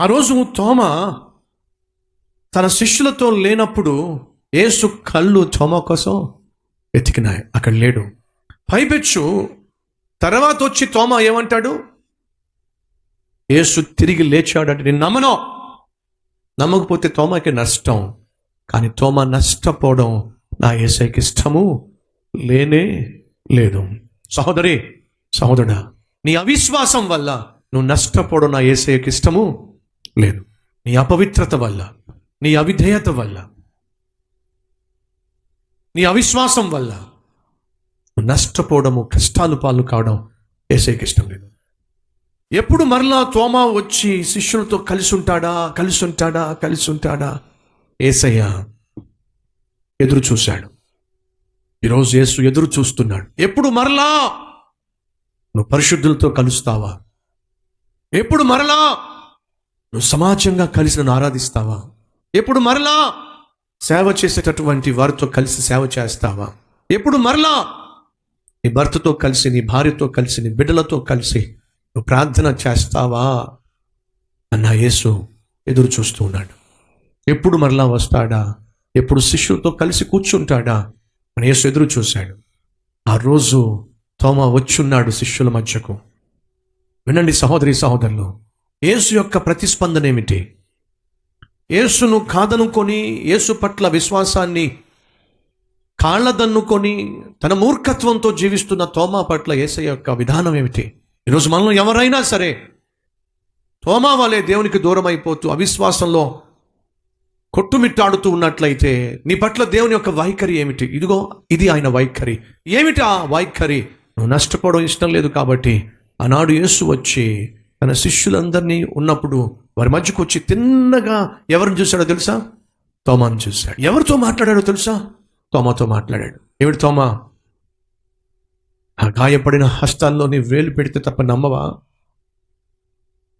ఆ రోజు తోమ తన శిష్యులతో లేనప్పుడు ఏసు కళ్ళు తోమ కోసం వెతికినాయి. అక్కడ లేడు. పైపెచ్చు తర్వాత వచ్చి తోమ ఏమంటాడు? ఏసు తిరిగి లేచాడంటే నేను నమ్మను. నమ్మకపోతే తోమకి నష్టం. కానీ తోమ నష్టపోవడం నా ఏసైకి ఇష్టము. లేనే లేదు. సహోదరి సహోదరుడా నీ అవిశ్వాసం వల్ల నువ్వు నష్టపోవడం నా ఏసైకి ఇష్టము. లేదు. నీ అపవిత్రత వల్ల నీ అవిధేయత వల్ల నీ అవిశ్వాసం వల్ల నష్టపోవడము కష్టాలు పాలు కావడం ఏసైకి ఇష్టం లేదు. ఎప్పుడు మరలా తోమా వచ్చి శిష్యులతో కలిసి ఉంటాడా కలిసి ఉంటాడా కలిసి ఉంటాడా ఏసయ్య ఎదురు చూశాడు. ఈరోజు యేసు ఎదురు చూస్తున్నాడు. ఎప్పుడు మరలా నువ్వు పరిశుద్ధులతో కలుస్తావా? ఎప్పుడు మరలా నువ్వు సమాజంగా కలిసి నన్ను ఆరాధిస్తావా? ఎప్పుడు మరలా సేవ చేసేటటువంటి వారితో కలిసి సేవ చేస్తావా? ఎప్పుడు మరలా నీ భర్తతో కలిసి నీ భార్యతో కలిసి నీ బిడ్డలతో కలిసి నువ్వు ప్రార్థన చేస్తావా? అన్న యేసు ఎదురు చూస్తూ ఉన్నాడు. ఎప్పుడు మరలా వస్తాడా? ఎప్పుడు శిష్యులతో కలిసి కూర్చుంటాడా? అని యేసు ఎదురు చూశాడు. ఆ రోజు తోమ వచ్చున్నాడు శిష్యుల మధ్యకు. వినండి సహోదరి సహోదరులు యేసు యొక్క ప్రతిస్పందన ఏమిటి యేసును కాదనుకొని యేసు పట్ల విశ్వాసాన్ని కాళ్ళదన్నుకొని తన మూర్ఖత్వంతో జీవిస్తున్న తోమా పట్ల యేసయ్య యొక్క విధానం ఏమిటి? ఈరోజు మనలో ఎవరైనా సరే తోమా వలె దేవునికి దూరం అయిపోతూ అవిశ్వాసంలో కొట్టుమిట్టాడుతూ ఉన్నట్లయితే నీ పట్ల దేవుని యొక్క వైఖరి ఏమిటి? ఇదిగో ఇది ఆయన వైఖరి. ఏమిటి ఆ వైఖరి? నువ్వు నష్టపోవడం ఇష్టం లేదు కాబట్టి ఆనాడు యేసు వచ్చి తన శిష్యులందరినీ ఉన్నప్పుడు వారి మధ్యకు వచ్చి తిన్నగా ఎవరిని చూశాడో తెలుసా? తోమాను చూశాడు. ఎవరితో మాట్లాడాడో తెలుసా? తోమాతో మాట్లాడాడు. ఏమిటి తోమా? ఆ గాయపడిన హస్తాల్లో నీ వేలు పెడితే తప్ప నమ్మవా?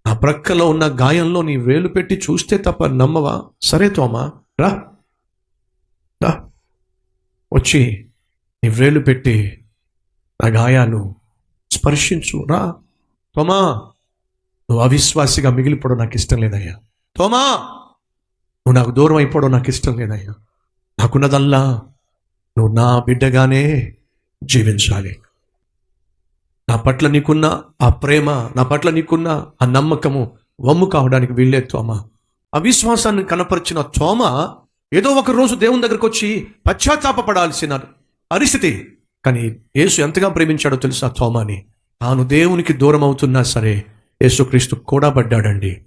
ఆ ప్రక్కలో ఉన్న గాయంలో నీ వేలు పెట్టి చూస్తే తప్ప నమ్మవా? సరే తోమా రా. రా. వచ్చి నీ వేలు పెట్టి నా గాయాలు స్పర్శించు రా. తోమా. నువ్వు అవిశ్వాసిగా మిగిలిపోవడం నాకు ఇష్టం లేదయ్యా. తోమా! నువ్వు నాకు దూరం అయిపోవడం నాకు ఇష్టం లేదయ్యా. నాకున్నదల్లా నువ్వు నా బిడ్డగానే జీవించాలి. నా పట్ల నీకున్న ఆ ప్రేమ నా పట్ల నీకున్న ఆ నమ్మకము వమ్ము కావడానికి వీళ్ళే తోమ. అవిశ్వాసాన్ని కనపరిచిన తోమ ఏదో ఒక రోజు దేవుని దగ్గరకు వచ్చి పశ్చాత్తాపపడాల్సిన పరిస్థితి. కానీ యేసు ఎంతగా ప్రేమించాడో తెలుసా తోమాని? తాను దేవునికి దూరం అవుతున్నా సరే యేసుక్రీస్తు కూడా పడ్డాడండి